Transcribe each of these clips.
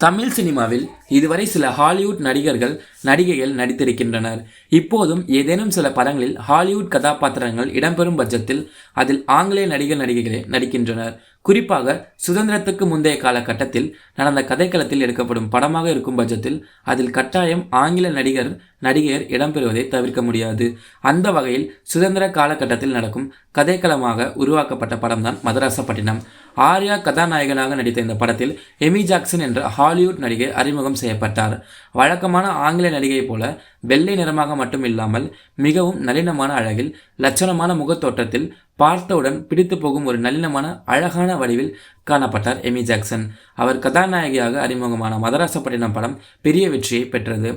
தமிழ் சினிமாவில் இதுவரை சில ஹாலிவுட் நடிகர்கள் நடிகைகள் நடித்திருக்கின்றனர். இப்போதும் ஏதேனும் சில படங்களில் ஹாலிவுட் கதாபாத்திரங்கள் இடம்பெறும் பட்சத்தில் அதில் ஆங்கிலேய நடிகர் நடிகைகளே நடிக்கின்றனர். குறிப்பாக சுதந்திரத்துக்கு முந்தைய காலகட்டத்தில் நடந்த கதைக்களத்தில் எடுக்கப்படும் படமாக இருக்கும் பட்சத்தில் அதில் கட்டாயம் ஆங்கில நடிகர் நடிகையர் இடம்பெறுவதை தவிர்க்க முடியாது. அந்த வகையில் சுதந்திர காலகட்டத்தில் நடக்கும் கதைக்களமாக உருவாக்கப்பட்ட படம்தான் மதராசப்பட்டினம். ஆர்யா கதாநாயகனாக நடித்த இந்த படத்தில் எமி ஜாக்சன் என்ற ஹாலிவுட் நடிகை அறிமுகம் செய்யப்பட்டார். வழக்கமான ஆங்கில நடிகை போல வெள்ளை நிறமாக மட்டும் இல்லாமல் மிகவும் நளினமான அழகில் லட்சணமான முகத்தோற்றத்தில் பார்த்தவுடன் பிடித்து போகும் ஒரு நளினமான அழகான வடிவில் காணப்பட்டார் எமி ஜாக்சன். அவர் கதாநாயகியாக அறிமுகமான மதராசப்பட்டினம் படம் பெரிய வெற்றியை பெற்றது.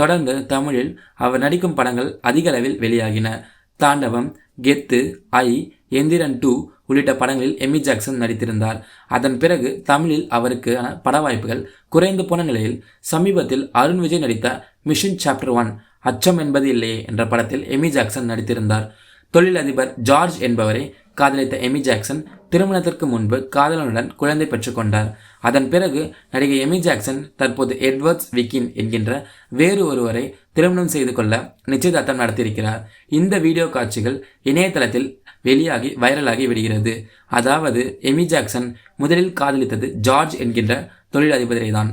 தொடர்ந்து தமிழில் அவர் நடிக்கும் படங்கள் அதிக அளவில் வெளியாகின. தாண்டவம் கெத்து ஐ எந்திரன் டூ உள்ளிட்ட படங்களில் எமி ஜாக்சன் நடித்திருந்தார். அதன் பிறகு தமிழில் அவருக்கான பட வாய்ப்புகள் குறைந்து போன நிலையில் சமீபத்தில் அருண் விஜய் நடித்த மிஷன் சாப்டர் ஒன் அச்சம் என்பது இல்லையே என்ற படத்தில் எமி ஜாக்சன் நடித்திருந்தார். தொழிலதிபர் ஜார்ஜ் என்பவரை காதலித்த எமி ஜாக்சன் திருமணத்திற்கு முன்பு காதலனுடன் குழந்தை பெற்றுக்கொண்டார் அதன் பிறகு நடிகை எமி ஜாக்சன் தற்போது எட்வர்ட்ஸ் விக்கின் என்கின்ற வேறு ஒருவரை திருமணம் செய்து கொள்ள நிச்சயதார்த்தம் நடத்தியிருக்கிறார். இந்த வீடியோ காட்சிகள் இணையதளத்தில் வெளியாகி வைரலாகி விடுகிறது. அதாவது எமி ஜாக்சன் முதலில் காதலித்தது ஜார்ஜ் என்கின்ற தொழிலதிபதியை தான்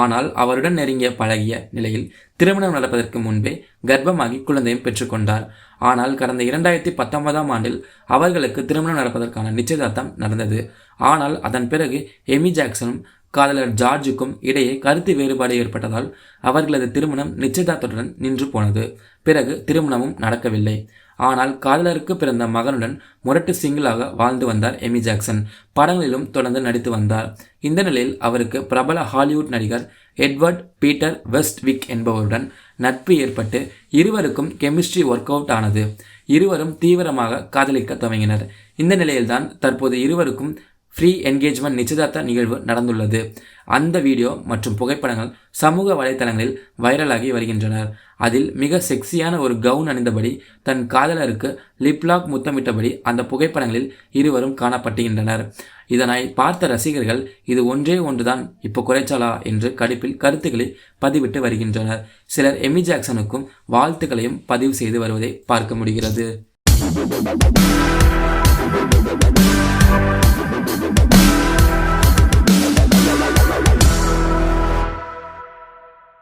ஆனால் அவருடன் நெருங்கிய பழகிய நிலையில் திருமணம் நடப்பதற்கு முன்பே கர்ப்பமாகி குழந்தையும் பெற்றுக்கொண்டார். ஆனால் கடந்த இரண்டாயிரத்தி பத்தொன்பதாம் ஆண்டில் அவர்களுக்கு திருமணம் நடப்பதற்கான நிச்சயதார்த்தம் நடந்தது. ஆனால் அதன் பிறகு எமி ஜாக்சனும் காதலர் ஜார்ஜுக்கும் இடையே கருத்து வேறுபாடு ஏற்பட்டதால் அவர்களது திருமணம் நிச்சயதார்த்தத்துடன் நின்று போனது. பிறகு திருமணமும் நடக்கவில்லை. ஆனால் காதலருக்கு பிறந்த மகனுடன் முரட்டு சிங்கிளாக வாழ்ந்து வந்தார் எமி ஜாக்சன். படங்களிலும் தொடர்ந்து நடித்து வந்தார். இந்த நிலையில் அவருக்கு பிரபல ஹாலிவுட் நடிகர் எட்வர்ட் பீட்டர் வெஸ்ட்விக் என்பவருடன் நட்பு ஏற்பட்டு இருவருக்கும் கெமிஸ்ட்ரி ஒர்க் அவுட் ஆனது. இருவரும் தீவிரமாக காதலிக்க துவங்கினர். இந்த நிலையில்தான் தற்போது இருவருக்கும் ஃப்ரீ என்கேஜ்மெண்ட் நிச்சயதார்த்த நிகழ்வு நடந்துள்ளது. அந்த வீடியோ மற்றும் புகைப்படங்கள் சமூக வலைத்தளங்களில் வைரலாகி வருகின்றனர் அதில் மிக செக்ஸியான ஒரு கவுன் அணிந்தபடி தன் காதலருக்கு லிப்லாக் முத்தமிட்டபடி அந்த புகைப்படங்களில் இருவரும் காணப்பட்டுகின்றனர் இதனை பார்த்த ரசிகர்கள் இது ஒன்றே ஒன்றுதான் இப்போ குறைச்சாலா என்று கடுப்பில் கருத்துக்களை பதிவிட்டு வருகின்றனர். சிலர் எமி ஜாக்சனுக்கும் வாழ்த்துக்களையும் பதிவு செய்து வருவதை பார்க்க முடிகிறது.